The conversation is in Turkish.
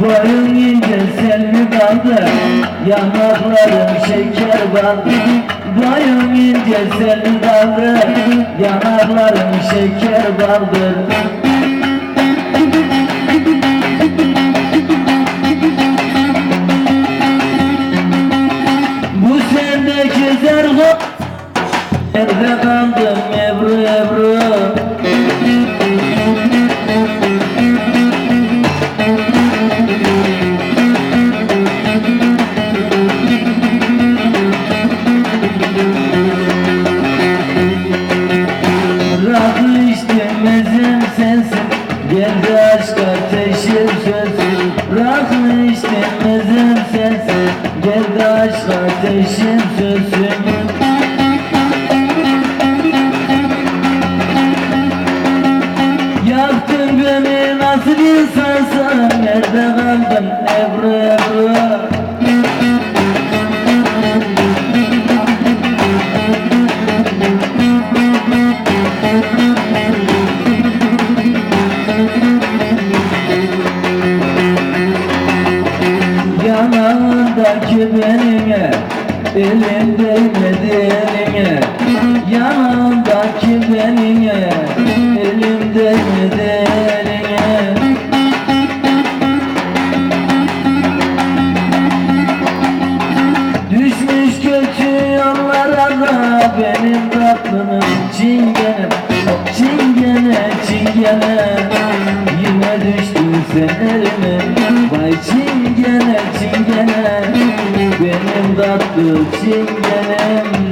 Varım ince senli kaldı şeker bandı Varım ince senli kaldı Yanaklarım şeker bandı Nerede kaldın Ebru Ebru. Rakı istemezim sensin Geldi aşk ateşim sözsün Rakı istemezim sensin Geldi aşk ateşim sözsün Yaktın beni nasıl insansın? Nerede kaldın Ebru Ebru? Yanağındaki benimle Elim değmedi eline Benim tatlının çingene Çingene çingene. Yine düştün sen elime Vay çingene çingene. Benim tatlı çingenem